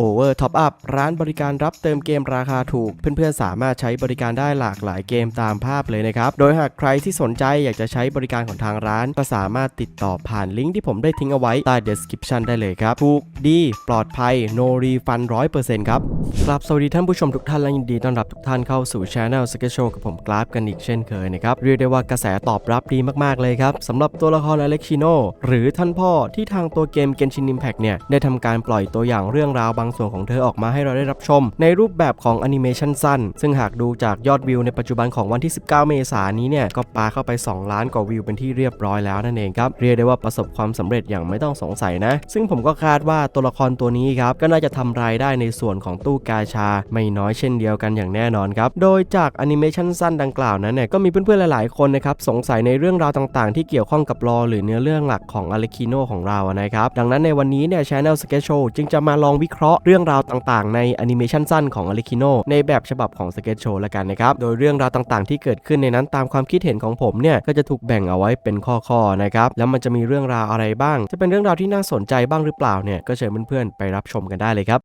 Over Top Up ร้านบริการรับเติมเกมราคาถูก เพื่อนๆ สามารถใช้บริการได้หลากหลายเกมตามภาพเลยนะครับ โดยหากใครที่สนใจอยากจะใช้บริการของทางร้าน ก็สามารถติดต่อผ่านลิงก์ที่ผมได้ทิ้งเอาไว้ใต้ description ได้เลยครับ ถูกดี ปลอดภัย no refund 100%ครับกราบสวัสดีท่านผู้ชมทุกท่านและยินดีต้อนรับทุกท่านเข้าสู่ช anel s k e t Show กับผมกราฟกันอีกเช่นเคยนะครับเรียกได้ว่ากระแสตอบรับดีมากๆเลยครับสำหรับตัวละครอเล็กชิโนหรือท่านพ่อที่ทางตัวเกม Genshin Impact เนี่ยได้ทำการปล่อยตัวอย่างเรื่องราวบางส่วนของเธอออกมาให้เราได้รับชม ในรูปแบบของแอนิเมชันสั้น ซึ่งหากดูจากยอดวิวในปัจจุบันของวันที่ 19 เมษายนนี้เนี่ย ก็ปาเข้าไป 2 ล้านกว่าวิวเป็นที่เรียบร้อยแล้วนั่นเองครับ เรียกได้ว่าประสบความสำเร็จอย่างไม่ต้องสงสัยนะ ซึ่งผมก็คาดว่าตัวละครตัวนี้ครับก็น่าจะทำรายได้ในส่วนของตู้กาชา ไม่น้อยเช่นเดียวกันอย่างแน่นอนครับ โดยจากแอนิเมชันสั้นดังกล่าวนั้นเนี่ยก็มีเพื่อนๆหลายๆคนนะครับสงสัยในเรื่องราวต่างๆ ที่เกี่ยวข้องกับรอหรือเนื้อเรื่องหลักของอเลคิโนของเราอะนะครับดังนั้นในวันนี้เนี่ย Channel Sketch Show จึงจะมาลองวิเคราะห์เรื่องราวต่างๆ ในแอนิเมชันสั้นของอเลคิโนในแบบฉบับของสเก็ตโชละกันนะครับ โดยเรื่องราวต่างๆ ที่เกิดขึ้นในนั้นตามความคิดเห็นของผมเนี่ย ก็จะถูกแบ่งเอาไว้เป็นข้อๆนะครับ แล้วมันจะมีเรื่องราวอะไรบ้าง จะเป็นเรื่องราวที่น่าสนใจบ้างหรือเปล่าเนี่ย ก็เชิญเพื่อนๆไปรับชมกันได้เลยครับ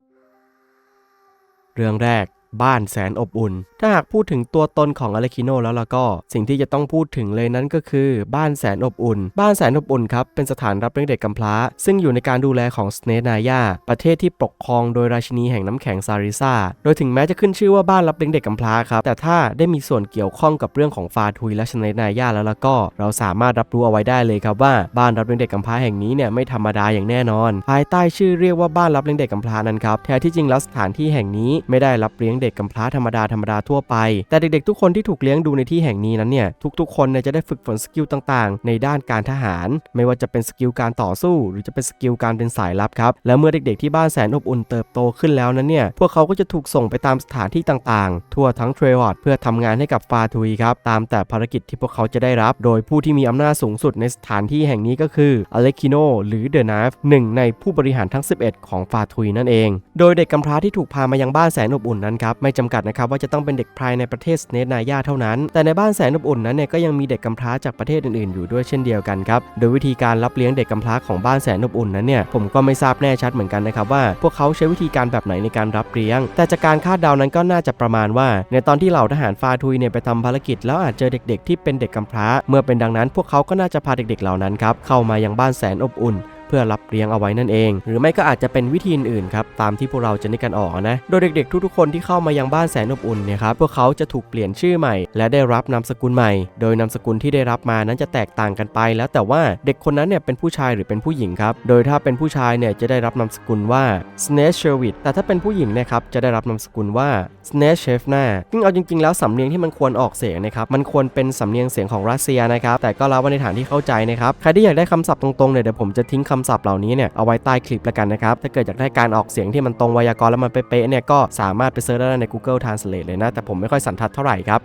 เรื่องแรก บ้านแสนอบอุ่น ถ้าหากพูดถึงตัวตนของอเลคิโนแล้วล่ะก็ สิ่งที่จะต้องพูดถึงเลยนั้นก็คือบ้านแสนอบอุ่น บ้านแสนอบอุ่นครับ เป็นสถานรับเลี้ยงเด็กกำพร้า ซึ่งอยู่ในการดูแลของสเนนายาประเทศที่ปกครองโดยราชินีแห่งน้ำแข็งซาริซาโดยถึงแม้จะขึ้นชื่อว่าบ้านรับเลี้ยงเด็กกำพร้าครับ แต่ถ้าได้มีส่วนเกี่ยวข้องกับเรื่องของฟาทุยและสเนนายาแล้วล่ะก็ เราสามารถรับรู้เอาไว้ได้เลยครับว่าบ้านรับเลี้ยงเด็กกำพร้าแห่งนี้เนี่ยไม่ธรรมดาอย่างแน่นอน ภายใต้ชื่อเรียกว่าบ้านรับเลี้ยงเด็กกำพร้านั้นครับแท้ที่จริงแล้วสถานที่แห่งนี้ไม่ได้รับเลี้ยงเด็กกำพร้าธรรมดาธรรมดาทั่วไป แต่เด็กๆทุกคนที่ถูกเลี้ยงดูในที่แห่งนี้นั้นเนี่ยทุกๆ คนเนี่ยจะได้ฝึกฝนสกิลต่างๆ ในด้านการทหาร ไม่ว่าจะเป็นสกิลการต่อสู้ หรือจะเป็นสกิลการเป็นสายลับครับแล้วเมื่อเด็กๆที่บ้านแสนอบอุ่นเติบโตขึ้นแล้วนั้นเนี่ยพวกเขาก็จะถูกส่งไปตามสถานที่ต่างๆ ทั่วทั้งเทรวอร์ดเพื่อทำงานให้กับฟาทุยครับตามแต่ภารกิจที่พวกเขาจะได้รับ โดยผู้ที่มีอำนาจสูงสุดในสถานที่แห่งนี้ก็คืออเล็กคิโนหรือเดอะนาฟหนึ่งในผู้บริหารทั้ง 11 ของฟาทุยนั่นเอง โดยเด็กกำพร้าที่ถูกพามายังบ้านแสนอบอุ่นนั้นครับไม่จำกัดนะครับว่าจะต้องเป็นเด็กภายในประเทศเนตนายาเท่านั้น แต่ในบ้านแสนอบอุ่นนั้นเนี่ยก็ยังมีเด็กกำพร้าจากประเทศอื่นๆ อยู่ด้วยเช่นเดียวกันครับโดยวิธีการรับเลี้ยงเด็กกำพร้าของบ้านแสนอบอุ่นนั้นเนี่ยผมก็ไม่ทราบแน่ชัดเหมือนกันนะครับว่าพวกเขาใช้วิธีการแบบไหนในการรับเลี้ยง แต่จากการคาดเดานั้นก็น่าจะประมาณว่า ในตอนที่เหล่าทหารฟาทุยเนี่ยไปทำภารกิจ แล้วอาจเจอเด็ก ๆ ที่เป็นเด็กกำพร้า เมื่อเป็นดังนั้น พวกเขาก็น่าจะพาเด็กๆเหล่านั้นครับเข้ามายังบ้านแสนอบอุ่น เพื่อรับเลี้ยงเอาไว้นั่นเอง หรือไม่ก็อาจจะเป็นวิธีอื่นๆครับตามที่พวกเราจะนึกกันออกนะ โดยเด็กๆ ทุกๆคนที่เข้ามายังบ้านแสนอบอุ่นเนี่ยครับพวกเขาจะถูกเปลี่ยนชื่อใหม่ และได้รับนามสกุลใหม่ โดยนามสกุลที่ได้รับมานั้นจะแตกต่างกันไป แล้วแต่ว่าเด็กคนนั้นเนี่ยเป็นผู้ชายหรือเป็นผู้หญิงครับโดยถ้าเป็นผู้ชายเนี่ยจะได้รับนามสกุลว่า s n a s h e r w i t แต่ถ้าเป็นผู้หญิงเนะครับจะได้รับนามสกุลว่า s n a s h e f n a ซึ่งเอาจริงๆ แล้วสำเนียงที่มันควรออกเสียงนะครับมันควรเป็นสำเนียงเสียงของรัสเซียนะครับแต่ก็เล่าว่าในฐานที่เข้าใจนะครับใครที่อยากได้คำศัพท์ตรงๆเนี่ยเดี๋ยวผมจะทิ้งคำศัพท์เหล่านี้เนี่ยเอาไว้ใต้คลิปแล้วกันนะครับ ถ้าเกิดอยากได้การออกเสียงที่มันตรงไวยากรณ์แล้วมันเป๊ะๆเนี่ยก็สามารถไปเซิร์ชได้ใน Google Translate เลยนะ แต่ผมไม่ค่อยสันทัดเท่าไหร่ครับ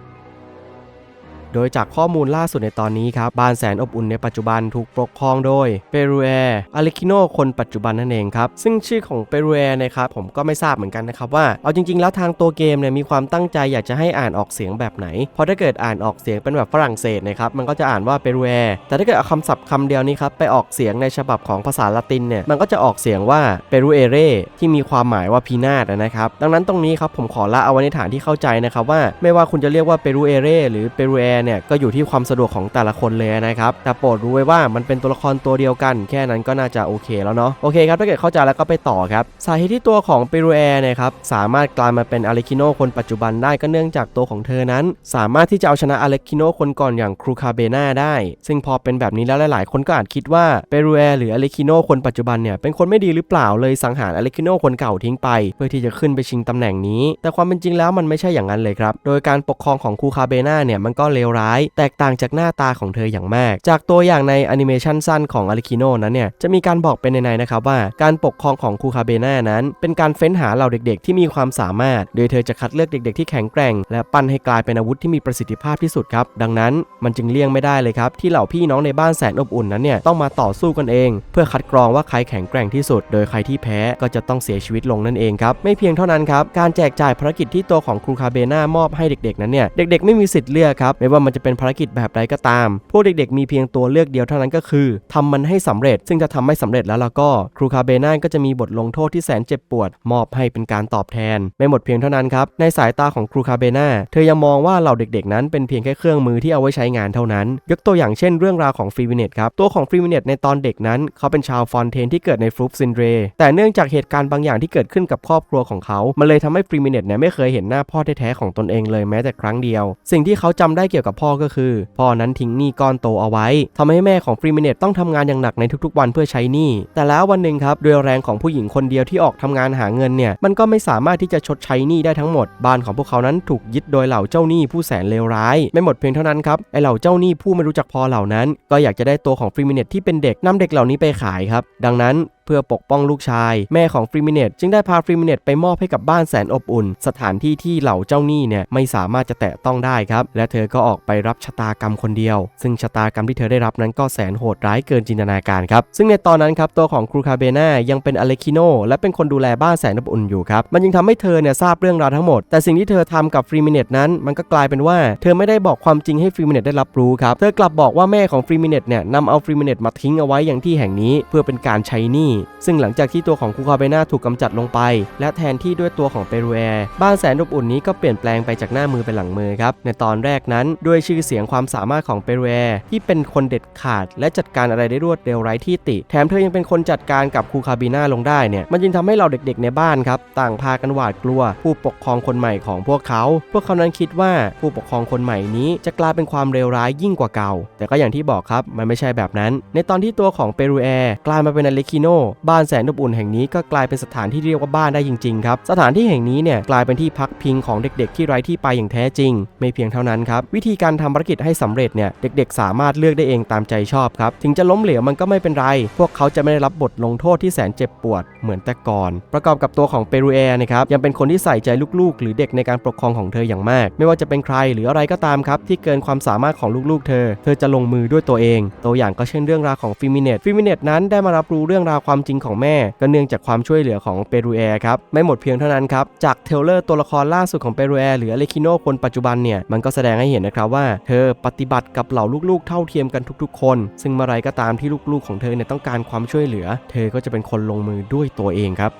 โดยจากข้อมูลล่าสุดในตอนนี้ครับบ้านแสนอบอุ่นในปัจจุบันถูกปกครองโดยเปรูเออเลคิโนคนปัจจุบันนั่นเองครับ ซึ่งชื่อของเปรูเอร์นะครับผมก็ไม่ทราบเหมือนกันนะครับว่าเอาจริง ๆ แล้วทางตัวเกมเนี่ยมีความตั้งใจอยากจะให้อ่านออกเสียงแบบไหน เพราะถ้าเกิดอ่านออกเสียงเป็นแบบฝรั่งเศสนะครับมันก็จะอ่านว่าเปรูเอร์แต่ถ้าเกิดเอาคำศัพท์คำเดียวนี้ครับไปออกเสียงในฉบับของภาษาละตินเนี่ยมันก็จะออกเสียงว่าเปรูเอเร่ที่มีความหมายว่าพีนาศนะครับดังนั้นตรงนี้ครับผมขอละเอาไว้ในฐานที่เข้าใจนะครับว่าไม่ว่าคุณจะเรียกว่าเปรูเอเรหรือเปรูเอเนี่ยก็อยู่ที่ความสะดวกของแต่ละคนเลยนะครับแต่โปรดรู้ไว้ว่ามันเป็นตัวละครตัวเดียวกัน แค่นั้นก็น่าจะโอเคแล้วเนาะโอเคครับถ้าเกิดเข้าใจแล้วก็ไปต่อครับสาเหตุที่ตัวของเปรูแอเนี่ยครับสามารถกลายมาเป็นอาริคิโนคนปัจจุบันได้ก็เนื่องจากตัวของเธอนั้น สามารถที่จะเอาชนะอาริคิโนคนก่อนอย่างครูคาเบนาได้ ซึ่งพอเป็นแบบนี้แล้วหลาย ๆ คนก็อาจคิดว่าเปรูแอร์หรืออาริคิโนคนปัจจุบันเนี่ยเป็นคนไม่ดีหรือเปล่าเลยสังหารอาริคิโนคนเก่าทิ้งไป เพื่อที่จะขึ้นไปชิงตำแหน่งนี้ แต่ความเป็นจริงแล้วมันไม่ใช่อย่างนั้นเลยครับโดยการปกครองของครูคาเบนาเนี่ยมันก็เลวร้าย แตกต่างจากหน้าตาของเธออย่างมาก จากตัวอย่างในแอนิเมชันสั้นของอาริคิโนนั้นเนี่ยจะมีการบอกเป็นในๆนะครับว่าการปกครองของครูคาเบน่านั้น เป็นการเฟ้นหาเหล่าเด็กๆ ที่มีความสามารถ โดยเธอจะคัดเลือกเด็กๆ ที่แข็งแกร่ง และปั้นให้กลายเป็นอาวุธที่มีประสิทธิภาพที่สุดครับ ดังนั้นมันจึงเลี่ยงไม่ได้เลยครับ ที่เหล่าพี่น้องในบ้านแสนอบอุ่นนั้นเนี่ยต้องมาต่อสู้กันเอง เพื่อคัดกรองว่าใครแข็งแกร่งที่สุด โดยใครที่แพ้ก็จะต้องเสียชีวิตลงนั่นเองครับไม่เพียงเท่านั้นครับการแจกจ่ายภารกิจที่ตัวของครูคาเบนามอบให้เด็กๆ นั้นเนี่ยเด็กๆ ไม่มีสิทธิ์เลือกครับไม่ว่ามันจะเป็นภารกิจแบบใดก็ตาม พวกเด็กๆ มีเพียงตัวเลือกเดียวเท่านั้นก็คือทำมันให้สำเร็จ ซึ่งถ้าทำไม่สำเร็จแล้วล่ะก็ครูคาเบน่าก็จะมีบทลงโทษที่แสนเจ็บปวด มอบให้เป็นการตอบแทน ไม่หมดเพียงเท่านั้นครับ ในสายตาของครูคาเบน่าเธอยังมองว่าเหล่าเด็กๆ นั้นเป็นเพียงแค่เครื่องมือที่เอาไว้ใช้งานเท่านั้น ยกตัวอย่างเช่นเรื่องราวของฟรีวินเนตครับ ตัวของฟรีวินเนตในตอนเด็กนั้น เขาเป็นชาวฟอนเทนที่เกิดในฟลุปซินเดรแต่เนื่องจากเหตุการณ์บางอย่างที่เกิดขึ้นกับครอบครัวของเขา มันเลยทำให้ฟรีวินเนตเนี่ยไม่เคยเห็นหน้าพ่อแท้ๆของตนเองเลยแม้แต่ครั้งเดียว สิ่งที่เขาจำได้เกี่ยวกับพ่อก็คือ พ่อนั้นทิ้งหนี้ก้อนโตเอาไว้ทำให้แม่ของฟรีมิเนตต้องทำงานอย่างหนักในทุกๆ วันเพื่อใช้หนี้แต่แล้ววันหนึ่งครับด้วยแรงของผู้หญิงคนเดียวที่ออกทำงานหาเงินเนี่ยมันก็ไม่สามารถที่จะชดใช้หนี้ได้ทั้งหมด บ้านของพวกเขานั้นถูกยึดโดยเหล่าเจ้าหนี้ผู้แสนเลวร้าย ไม่หมดเพียงเท่านั้นครับไอเหล่าเจ้าหนี้ผู้ไม่รู้จักพอเหล่านั้น ก็อยากจะได้ตัวของฟรีมิเนตที่เป็นเด็กนำเด็กเหล่านี้ไปขายครับดังนั้นเพื่อปกป้องลูกชาย แม่ของฟรีมิเนตจึงได้พาฟรีมิเนตไปมอบให้กับบ้านแสนอบอุ่น สถานที่ที่เหล่าเจ้าหนี้เนี่ยไม่สามารถจะแตะต้องได้ครับ และเธอก็ออกไปรับชะตากรรมคนเดียว ซึ่งชะตากรรมที่เธอได้รับนั้นก็แสนโหดร้ายเกินจินตนาการครับ ซึ่งในตอนนั้นครับตัวของครูคาเบน่ายังเป็นอเลคิโนและเป็นคนดูแลบ้านแสนอบอุ่นอยู่ครับมันยังทำให้เธอเนี่ยทราบเรื่องราวทั้งหมด แต่สิ่งที่เธอทำกับฟรีมิเนตนั้น มันก็กลายเป็นว่าเธอไม่ได้บอกความจริงให้ฟรีมิเนตได้รับรู้ครับเธอกลับบอกว่าแม่ของฟรีมิเนตเนี่ยนำเอาฟรีมิเนตมาทิ้งเอาไว้อย่างที่แห่งนี้ เพื่อเป็นการใช้หนี้ซึ่งหลังจากที่ตัวของครูคาเบนาถูกกำจัดลงไป และแทนที่ด้วยตัวของเปรูแอร์บ้านแสนอบอุ่นนี้ก็เปลี่ยนแปลงไปจากหน้ามือเป็นหลังมือครับในตอนแรกนั้นด้วยชื่อเสียงความสามารถของเปรูแอร์ที่เป็นคนเด็ดขาด และจัดการอะไรได้รวดเร็วไร้ที่ติ แถมเธอยังเป็นคนจัดการกับครูคาบีน่าลงได้เนี่ยมันจึงทำให้เราเด็กๆในบ้านครับ ต่างพากันหวาดกลัว ผู้ปกครองคนใหม่ของพวกเขา พวกเขานั้นคิดว่าผู้ปกครองคนใหม่นี้จะกลายเป็นความเลวร้ายยิ่งกว่าเก่า แต่ก็อย่างที่บอกครับมันไม่ใช่แบบนั้น ในตอนที่ตัวของเปรูแอร์กลายมาเป็นอเลคิโนบ้านแสนอบอุ่นแห่งนี้ก็กลายเป็นสถานที่เรียกว่าบ้านได้จริงๆครับ สถานที่แห่งนี้เนี่ยกลายเป็นที่พักพิงของเด็กๆ ที่ไร้ที่ไปอย่างแท้จริง ไม่เพียงเท่านั้นครับ วิธีการทำภารกิจให้สำเร็จเนี่ยเด็กๆ สามารถเลือกได้เองตามใจชอบครับ ถึงจะล้มเหลวมันก็ไม่เป็นไร พวกเขาจะไม่ได้รับบทลงโทษที่แสนเจ็บปวดเหมือนแต่ก่อน ประกอบกับตัวของเปรูแอร์นะครับยังเป็นคนที่ใส่ใจลูกๆ หรือเด็กในการปกครองของเธออย่างมาก ไม่ว่าจะเป็นใครหรืออะไรก็ตามครับที่เกินความสามารถของลูกๆ เธอ เธอจะลงมือด้วยตัวเอง ตัวอย่างก็เช่นเรื่องราวของฟิมิเนตฟิมิเนตนั้นได้มารับรู้เรื่องราวความจริงของแม่ก็เนื่องจากความช่วยเหลือของเปรูแอร์ครับ ไม่หมดเพียงเท่านั้นครับ จากเทเลอร์ตัวละครล่าสุดของเปรูแอร์หรืออเลคิโนคนปัจจุบันเนี่ย มันก็แสดงให้เห็นนะครับว่า เธอปฏิบัติกับเหล่าลูกๆ เท่าเทียมกันทุกๆ คน ซึ่งเมื่อไรก็ตามที่ลูกๆของเธอเนี่ยต้องการความช่วยเหลือ เธอก็จะเป็นคนลงมือด้วยตัวเองครับ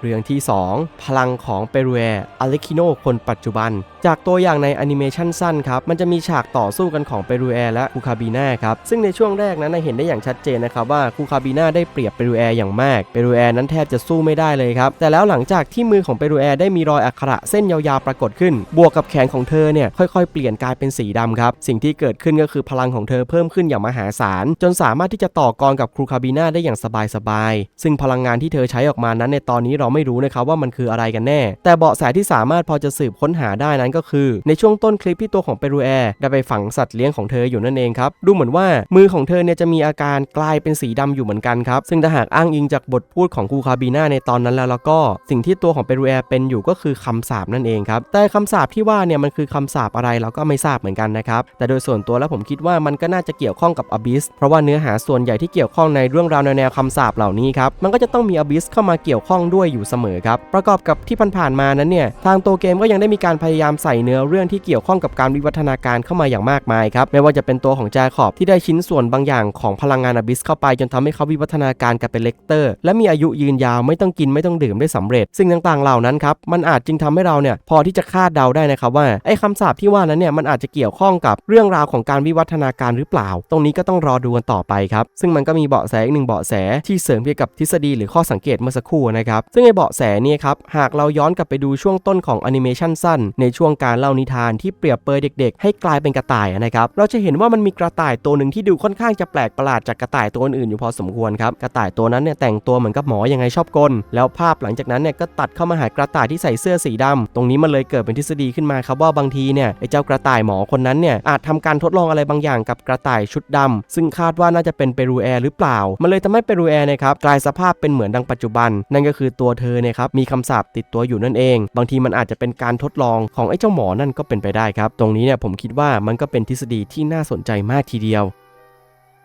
เรื่องที่ 2 พลังของเปรูแออเลคิโนคนปัจจุบัน จากตัวอย่างในแอนิเมชันสั้นครับ มันจะมีฉากต่อสู้กันของเปรูแอและคูคาบีนาครับ ซึ่งในช่วงแรกนั้นเห็นได้อย่างชัดเจนนะครับว่าคูคาบีนาได้เปรียบเปรูแออย่างมาก เปรูแอนั้นแทบจะสู้ไม่ได้เลยครับ แต่แล้วหลังจากที่มือของเปรูแอได้มีรอยอักขระเส้นยาวๆปรากฏขึ้น บวกกับแขนของเธอเนี่ยค่อยๆ เปลี่ยนกลายเป็นสีดำครับ สิ่งที่เกิดขึ้นก็คือพลังของเธอเพิ่มขึ้นอย่างมหาศาล จนสามารถที่จะต่อกรกับคูคาบีนาได้อย่างสบายๆซึ่งพลังงานที่เธอใช้ออกมานั้นในตอนนี้เราไม่รู้นะครับว่ามันคืออะไรกันแน่ แต่เบาะแสที่สามารถพอจะสืบค้นหาได้นั้นก็คือ ในช่วงต้นคลิปที่ตัวของเปรูแอร์ได้ไปฝังสัตว์เลี้ยงของเธออยู่นั่นเองครับดูเหมือนว่ามือของเธอเนี่ยจะมีอาการกลายเป็นสีดำอยู่เหมือนกันครับซึ่งถ้าหากอ้างอิงจากบทพูดของครูคาบีนาในตอนนั้นแล้วแล้วก็สิ่งที่ตัวของเปรูแอร์เป็นอยู่ก็คือคำสาปนั่นเองครับแต่คำสาปที่ว่าเนี่ยมันคือคำสาปอะไรเราก็ไม่ทราบเหมือนกันนะครับแต่โดยส่วนตัวแล้วผมคิดว่ามันก็น่าจะเกี่ยวข้องกับอบิสเพราะว่าเนื้อหาส่วนใหญ่ที่เกี่ยวข้องในเรื่องราวแนวคำสาปเหล่านี้ครับมันก็จะต้องมีอบิสเข้ามาเกี่ยวข้องด้วยอยู่เสมอครับ ประกอบกับที่ผ่านๆมานั้นเนี่ยทางตัวเกมก็ยังได้มีการพยายามใส่เนื้อเรื่องที่เกี่ยวข้องกับการวิวัฒนาการเข้ามาอย่างมากมายครับไม่ว่าจะเป็นตัวของจาขอบที่ได้ชิ้นส่วนบางอย่างของพลังงานอบิสเข้าไปจนทำให้เขาวิวัฒนาการกลายเป็นเลกเตอร์ และมีอายุยืนยาวไม่ต้องกินไม่ต้องดื่มได้สำเร็จ สิ่งต่างๆเหล่านั้นครับมันอาจจึงทำให้เราเนี่ยพอที่จะคาดเดาได้นะครับว่าไอ้คำสาปที่ว่านั้นเนี่ยมันอาจจะเกี่ยวข้องกับเรื่องราวของการวิวัฒนาการหรือเปล่า ตรงนี้ก็ต้องรอดูกันต่อไปครับซึ่งมันก็มีเบาะแสอีกหนึ่งเบาะแสที่เสริมเกี่ยวกับทฤษฎีหรือข้อสังเกตเมื่อสักครู่นะครับซึ่งไอ้เบาะแสเนี่ยครับ หากเราย้อนกลับไปดูช่วงต้นของแอนิเมชันสั้น ในช่วงการเล่านิทานที่เปรียบเปรยเด็กๆ ให้กลายเป็นกระต่ายนะครับ เราจะเห็นว่ามันมีกระต่ายตัวหนึ่งที่ดูค่อนข้างจะแปลกประหลาดจากกระต่ายตัวอื่นอยู่พอสมควรครับ กระต่ายตัวนั้นเนี่ยแต่งตัวเหมือนกับหมอยังไงชอบกล แล้วภาพหลังจากนั้นเนี่ยก็ตัดเข้ามาหากระต่ายที่ใส่เสื้อสีดำตรงนี้มันเลยเกิดเป็นทฤษฎีขึ้นมาครับว่าบางทีเนี่ยไอ้เจ้ากระต่ายหมอคนนั้นเนี่ยอาจทำการทดลองอะไรบางอย่างกับกระต่ายชุดดำซึ่งคาดว่าน่าจะเป็นเปรูแอร์หรือเปล่า มันเลยทำให้เปรูแอร์นะครับกลายสภาพเป็นเหมือนดังปัจจุบัน นั่นก็คือตัวเธอเนี่ยครับมีคำสาปติดตัวอยู่นั่นเอง บางทีมันอาจจะเป็นการทดลองของไอ้เจ้าหมอนั่นก็เป็นไปได้ครับ ตรงนี้เนี่ยผมคิดว่ามันก็เป็นทฤษฎีที่น่าสนใจมากทีเดียว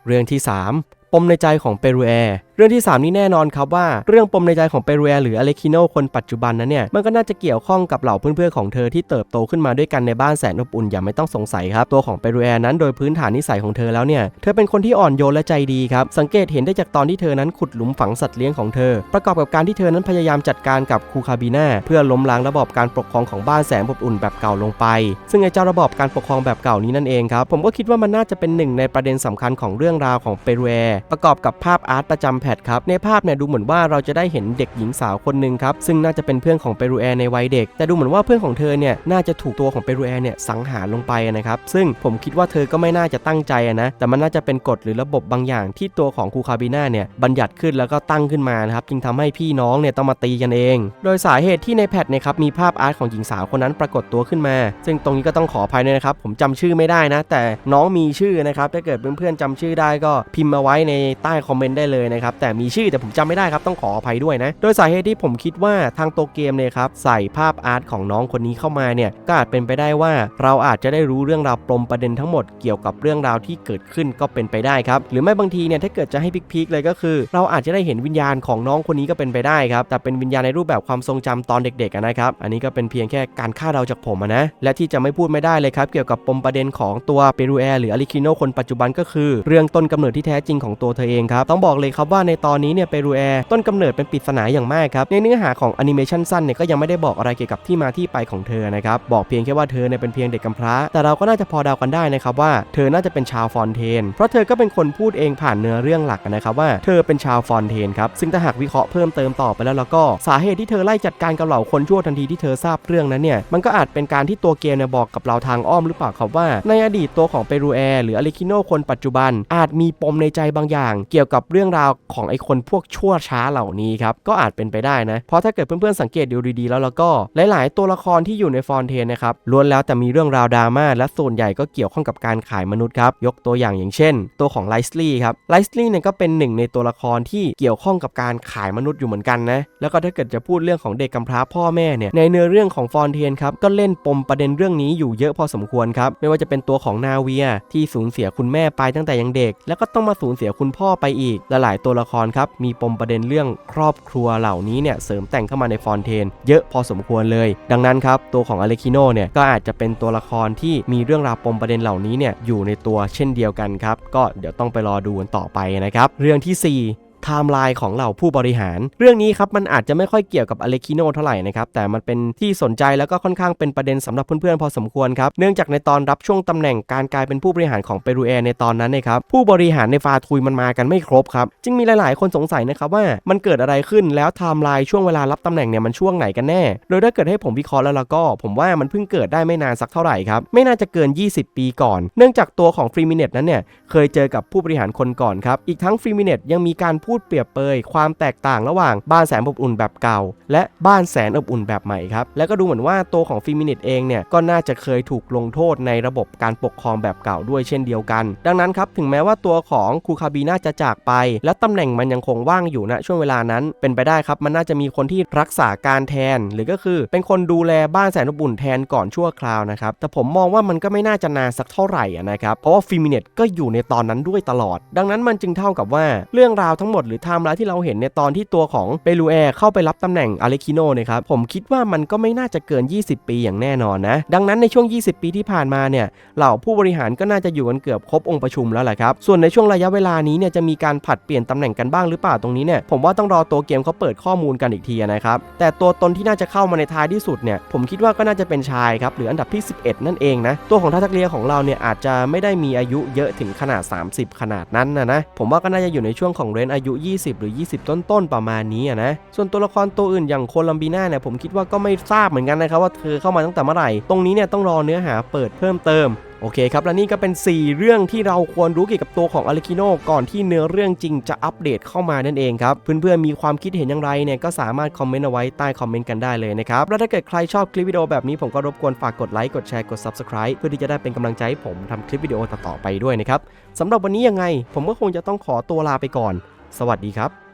เรื่องที่ 3 ปมในใจของเปรูแอร์เรื่องที่ 3 นี่แน่นอนครับว่าเรื่องปมในใจของเปรูแอหรืออเลคิโนคนปัจจุบันนั้นเนี่ยมันก็น่าจะเกี่ยวข้องกับเหล่าเพื่อนๆของเธอที่เติบโตขึ้นมาด้วยกันในบ้านแสนอบอุ่นอย่างไม่ต้องสงสัยครับ ตัวของเปรูแอนั้นโดยพื้นฐานนิสัยของเธอแล้วเนี่ยเธอเป็นคนที่อ่อนโยนและใจดีครับ สังเกตเห็นได้จากตอนที่เธอนั้นขุดหลุมฝังสัตว์เลี้ยงของเธอ ประกอบกับการที่เธอนั้นพยายามจัดการกับคูคาบีนาเพื่อล้มล้างระบอบการปกครองของบ้านแสนอบอุ่นแบบเก่าลงไป ซึ่งไอ้เจ้าระบอบการปกครองแบบเก่านี้นั่นเองครับผมก็คิดว่ามันน่าจะเป็นหนึ่งในประเด็นสำคัญของเรื่องราวของเปรูแอประกอบกับภาพอาร์ตประจำแพทครับในภาพเนี่ยดูเหมือนว่าเราจะได้เห็นเด็กหญิงสาวคนหนึ่งครับซึ่งน่าจะเป็นเพื่อนของเปรูแอในวัยเด็ก แต่ดูเหมือนว่าเพื่อนของเธอเนี่ยน่าจะถูกตัวของเปรูแอเนี่ยสังหารลงไปนะครับซึ่งผมคิดว่าเธอก็ไม่น่าจะตั้งใจนะแต่มันน่าจะเป็นกฎหรือระบบบางอย่างที่ตัวของคูคาบิน่าเนี่ยบัญญัติขึ้นแล้วก็ตั้งขึ้นมานะครับจึงทำให้พี่น้องเนี่ยต้องมาตีกันเอง โดยสาเหตุที่ในแพทเนี่ยครับมีภาพอาร์ตของหญิงสาวคนนั้นปรากฏตัวขึ้นมา ซึ่งตรงนี้ก็ต้องขออภัยด้วยนะครับผมจำชื่อไม่ได้นะ แต่น้องมีชื่อนะครับถ้าเกิดเพื่อนๆจำชื่อได้ก็พิมพ์มาไว้ในใต้คอมเมนต์ได้เลยนะครับแต่มีชื่อแต่ผมจำไม่ได้ครับต้องขออภัยด้วยนะโดยสาเหตุที่ผมคิดว่าทางตัวเกมเนี่ยครับใส่ภาพอาร์ตของน้องคนนี้เข้ามาเนี่ยก็อาจเป็นไปได้ว่าเราอาจจะได้รู้เรื่องราวปมประเด็นทั้งหมดเกี่ยวกับเรื่องราวที่เกิดขึ้นก็เป็นไปได้ครับหรือไม่บางทีเนี่ยถ้าเกิดจะให้พิกๆเลยก็คือ เราอาจจะได้เห็นวิญญาณของน้องคนนี้ก็เป็นไปได้ครับแต่เป็นวิญญาณในรูปแบบความทรงจำตอนเด็กๆนะครับอันนี้ก็เป็นเพียงแค่การคาดเดาจากผมนะและที่จะไม่พูดไม่ได้เลยครับเกี่ยวกับปมประเด็นของตัวเปรูแอหรืออลิคิโนคนปัจจุบันก็คือ เรื่องต้นกำเนิดที่แท้จริงของตัวเธอเองครับต้องบอกเลยครับว่าในตอนนี้เนี่ยเปรูแอต้นกำเนิดเป็นปริศนาอย่างมากครับในเนื้อหาของแอนิเมชันสั้นเนี่ยก็ยังไม่ได้บอกอะไรเกี่ยวกับที่มาที่ไปของเธอนะครับบอกเพียงแค่ว่าเธอเนี่ยเป็นเพียงเด็กกำพร้า แต่เราก็น่าจะพอเดากันได้นะครับว่าเธอน่าจะเป็นชาวฟอนเทน เพราะเธอก็เป็นคนพูดเองผ่านเนื้อเรื่องหลักนะครับว่าเธอเป็นชาวฟอนเทนครับซึ่งถ้าหากวิเคราะห์เพิ่มเติมต่อไปแล้วแล้วก็สาเหตุที่เธอไล่จัดการกับเหล่าคนชั่วทันทีที่เธอทราบเรื่องนั้นเนี่ยมันก็อาจเป็นการที่ตัวเกมเนี่ยบอกกับเราทางอ้อมหรือเปล่าครับว่า ในอดีตตัวของเปรูแอหรืออเลคิโนคนปัจจุบันอาจมีปมในใจบางอย่าง เกี่ยวกับเรื่องราวของไอ้คนพวกชั่วช้าเหล่านี้ครับก็อาจเป็นไปได้นะ เพราะถ้าเกิดเพื่อนๆสังเกตดูดีๆแล้วแล้วก็หลาย ๆ ตัวละครที่อยู่ในฟอนเทนนะครับล้วนแล้วแต่มีเรื่องราวดราม่าและส่วนใหญ่ก็เกี่ยวข้องกับการขายมนุษย์ครับยกตัวอย่างอย่างเช่น ตัวของไลซ์ลีย์ครับไลซ์ลีย์เนี่ยก็เป็นหนึ่งในตัวละครที่เกี่ยวข้องกับการขายมนุษย์อยู่เหมือนกันนะแล้วก็ถ้าเกิดจะพูดเรื่องของเด็กกำพร้าพ่อแม่เนี่ยในเนื้อเรื่องของฟอนเทนครับก็เล่นปมประเด็นเรื่องนี้อยู่เยอะพอสมควรครับไม่ว่าจะเป็นตัวของนาเวียที่สูญเสียคุณแม่ไปตั้งแต่ยังเด็ก แล้วก็ต้องมาสูญเสียคุณพ่อไปอีกลหลายตัวละครครับมีปมประเด็นเรื่องครอบครัวเหล่านี้เนี่ยเสริมแต่งเข้ามาในฟอนเทน เยอะพอสมควรเลย ดังนั้นครับตัวของอเลคิโนเนี่ยก็อาจจะเป็นตัวละครที่มีเรื่องราวปมประเด็นเหล่านี้เนี่ยอยู่ในตัวเช่นเดียวกันครับก็เดี๋ยวต้องไปรอดูกันต่อไปนะครับเรื่องที่ 4 ไทม์ไลน์ของเหล่าผู้บริหาร เรื่องนี้ครับมันอาจจะไม่ค่อยเกี่ยวกับอเลคิโนเท่าไหร่นะครับแต่มันเป็นที่สนใจแล้วก็ค่อนข้างเป็นประเด็นสำหรับเพื่อนๆพอสมควรครับเนื่องจากในตอนรับช่วงตำแหน่งการกลายเป็นผู้บริหารของเปรูแอในตอนนั้นนะครับผู้บริหารในฟาทุยมันมากันไม่ครบครับจึงมีหลายๆ คนสงสัยนะครับว่ามันเกิดอะไรขึ้นแล้วไทม์ไลน์ช่วงเวลารับตำแหน่งเนี่ยมันช่วงไหนกันแน่ โดยถ้าเกิดให้ผมวิเคราะห์แล้วแล้วก็ ผมว่ามันเพิ่งเกิดได้ไม่นานสักเท่าไหร่ครับไม่น่าจะเกิน 20 ปีก่อน เนื่องจากตัวของฟรีมิเนตนั้นเนี่ยเคยเจอกับผู้บริหารคนก่อนครับอีกทั้งฟรีมิเนตยังมีการพููดเปรียบเปยความแตกต่างระหว่างบ้านแสนอบอุ่นแบบเก่า และบ้านแสนอบอุ่นแบบใหม่ครับ แล้วก็ดูเหมือนว่าตัวของฟิมินิตเองเนี่ยก็น่าจะเคยถูกลงโทษในระบบการปกครองแบบเก่าด้วยเช่นเดียวกัน ดังนั้นครับถึงแม้ว่าตัวของคูคาบีน่าจะจากไป และตำแหน่งมันยังคงว่างอยู่ณช่วงเวลานั้นเป็นไปได้ครับมันน่าจะมีคนที่รักษาการแทน หรือก็คือเป็นคนดูแลบ้านแสนอบอุ่นแทนก่อนชั่วคราวนะครับแต่ผมมองว่ามันก็ไม่น่าจะนานสักเท่าไหร่นะครับเพราะว่าฟิมินิตก็อยู่ในตอนนั้นด้วยตลอด ดังนั้นมันจึงเท่ากับว่าเรื่องราวทั้งหมดหรือไทม์ไลน์ที่เราเห็นในตอนที่ตัวของเปรูแอร์เข้าไปรับตำแหน่งอาเลคิโนนะครับผมคิดว่ามันก็ไม่น่าจะเกิน 20 ปีอย่างแน่นอนนะ ดังนั้นในช่วง 20 ปีที่ผ่านมาเนี่ยเหล่าผู้บริหารก็น่าจะอยู่กันเกือบครบองค์ประชุมแล้วแหละครับส่วนในช่วงระยะเวลานี้เนี่ยจะมีการผัดเปลี่ยนตำแหน่งกันบ้างหรือเปล่าตรงนี้เนี่ยผมว่าต้องรอตัวเกมเขาเปิดข้อมูลกันอีกทีนะครับแต่ตัวตนที่น่าจะเข้ามาในท้ายที่สุดเนี่ยผมคิดว่าก็น่าจะเป็นชายครับหรืออันดับที่ 11 นั่นเองนะตัวของทักเลียของเราเนี่ยอาจจะไม่ได้มีอายุเยอะถึงขนาด 30 ขนาดนั้นนะนะผมว่าก็น่าจะอยู่ในช่วงของเรนอายุ20 หรือ 20 ต้นๆประมาณนี้นะ ส่วนตัวละครตัวอื่นอย่างโคลัมบีน่าเนี่ยผมคิดว่าก็ไม่ทราบเหมือนกันนะครับว่าเธอเข้ามาตั้งแต่เมื่อไหร่ ตรงนี้เนี่ยต้องรอเนื้อหาเปิดเพิ่มเติมโอเคครับ และนี่ก็เป็น 4 เรื่องที่เราควรรู้เกี่ยวกับตัวของอ l เลคิโนก่อนที่เนื้อเรื่องจริงจะอัปเดตเข้ามานั่นเองครับ เพื่อนๆ มีความคิดเห็นอย่างไรเนี่ย ก็สามารถคอมเมนต์เอาไว้ใต้คอมเมนต์กันได้เลยนะครับ แล้วถ้าเกิดใครชอบคลิปวิดีโอแบบนี้ผมก็รบกวนฝากกดไลค์ กดแชร์ กด Subscribe เพื่อที่จะได้เป็นกำลังใจให้ผมทำคลิปวิดีโอต่อๆไปด้วยนะครับสำหรับวันนี้ยังไง ผมก็คงจะต้องขอตัวลาไปก่อน สวัสดีครับ